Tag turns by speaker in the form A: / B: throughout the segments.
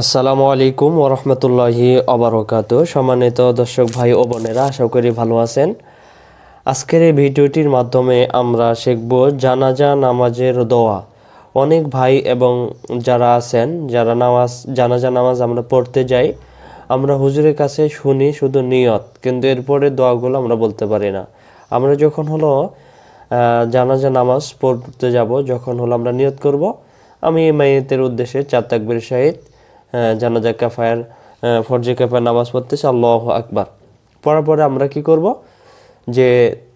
A: আসসালামু আলাইকুম ওরহমতুল্লাহি অবরকাত। সম্মানিত দর্শক ভাই ও বোনেরা, আশা করি ভালো আছেন। আজকের এই ভিডিওটির মাধ্যমে আমরা শিখব জানাজা নামাজের দোয়া। অনেক ভাই এবং যারা আছেন, যারা নামাজ, জানাজা নামাজ আমরা পড়তে যাই, আমরা হুজুরের কাছে শুনি শুধু নিয়ত, কিন্তু এরপরে দোয়াগুলো আমরা বলতে পারি না। আমরা যখন হলো জানাজা নামাজ পড়তে যাব, যখন হলো আমরা নিয়ত করব, আমি এই মাইয়েতের উদ্দেশ্যে চার তাকবির শাহিদ জানাজা কাফায়ের ফরজে কাফায়ের নামাজ পড়তেছি, আল্লাহ আকবার। পড়ার পরে আমরা কি করব? যে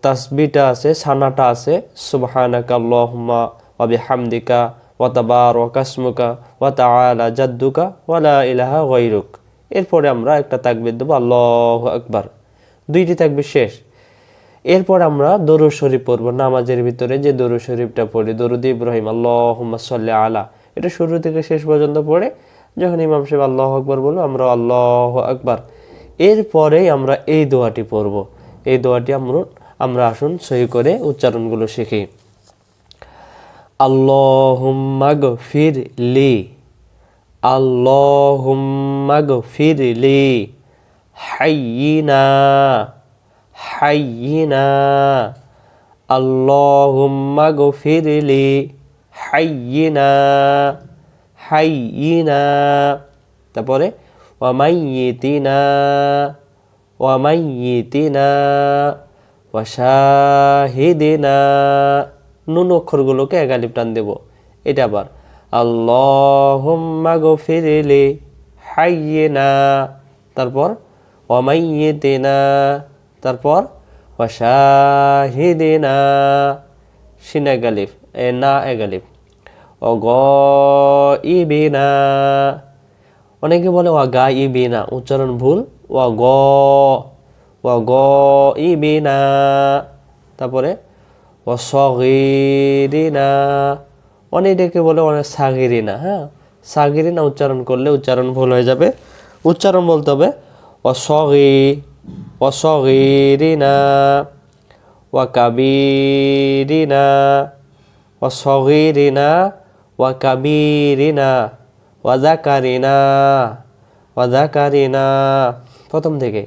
A: তাসবিটা আছে, সানাটা আছে, সুবহানাকা আল্লাহুম্মা ওয়া বিহামদিকা ওয়া তাবারাকা ইসমুকা ওয়া তাআলা জাদ্দুকা ওয়া লা ইলাহা গায়রুক। এরপরে আমরা একটা তাকবীর দেবো, আল্লাহু আকবার। দুইটি তাকবীর শেষ। এরপর আমরা দরুদ শরীফ পড়ব। নামাজের ভিতরে যে দরুদ শরীফটা পড়ি, দরুদ ইব্রাহিম, আল্লাহুম্মা সাল্লি আলা। এটা শুরু থেকে শেষ পর্যন্ত পড়ে যখন ইমাম সাহেব আল্লাহ আকবার বলব আমরা আল্লাহ আকবার। এরপরেই আমরা এই দোয়াটি পড়ব। এই দোয়াটি আমরা আমরা আসুন সহি করে উচ্চারণগুলো শিখি। আল্লাহুম্মা গফির লি। আল্লাহুম্মা গফির লি। হাইয়িনা। হাইয়িনা। আল্লাহুম্মা গফির লি। হাইয়িনা। হাইয়িনা তারপরে ওয়ামাইয়িতিনা ওয়ামাইয়িতিনা ওয়াশাহিদিনা নুন অক্ষরগুলোকে একালিপ টান দেব। এটা আবার, আল্লাহুম্মা গফিরলি হাইয়িনা, তারপর ওয়ামাইয়িতিনা, তারপর ওয়াশাহিদিনা, সিন এগালিফ এ না এগালিফ অগইবিনা অনেকে বলে ওয়াগা ইবিনা উচ্চারণ ভুল ওয়াগ ওয়াগ ইবিনা তারপরে অসগিরিনা অনেকে বলে অনেক সাগিরিনা হ্যাঁ সাগিরিনা উচ্চারণ করলে উচ্চারণ ভুল হয়ে যাবে উচ্চারণ বলতে হবে অসগি অসগিরিনা ওয়াকাবিরিনা وصغيرنا وكبيرنا وذكرنا وذكرنا প্রথম থেকে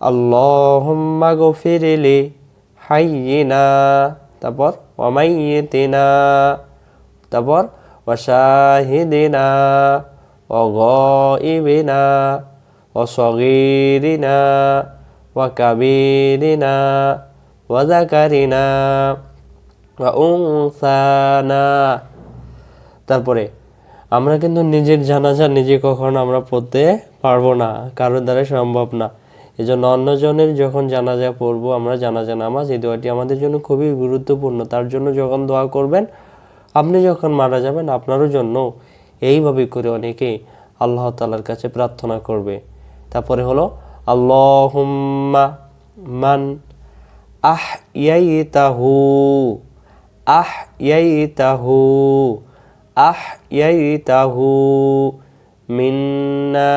A: আল্লাহুম্মা গফিরলি হাইয়িনা তারপর ওয়ামাইয়িতিনা তারপর ওয়াশাহিদিনা ওয়াগাইবিনা ওয়াসগীরিনা ওয়াকাবীরিনা ওয়াযাকারিনা বা উনসানা তারপরে, আমরা কিন্তু নিজের জানাজা নিজে কখনো আমরা পড়তে পারব না, কারোর দ্বারা সম্ভব না। এই জন্য অন্যজনের যখন জানাজা পড়ব, আমরা জানাজা, নামাজ, এই দোয়াটি আমাদের জন্য খুবই গুরুত্বপূর্ণ। তার জন্য যখন দোয়া করবেন, আপনি যখন মারা যাবেন, আপনারও জন্য এইভাবে করে অনেকেই আল্লাহ তালার কাছে প্রার্থনা করবে। তারপরে হলো, আল্লাহুম্মা মান আহ ইয়াইতাহু আহইয়াইতাহু। আহইয়াইতাহু মিন্না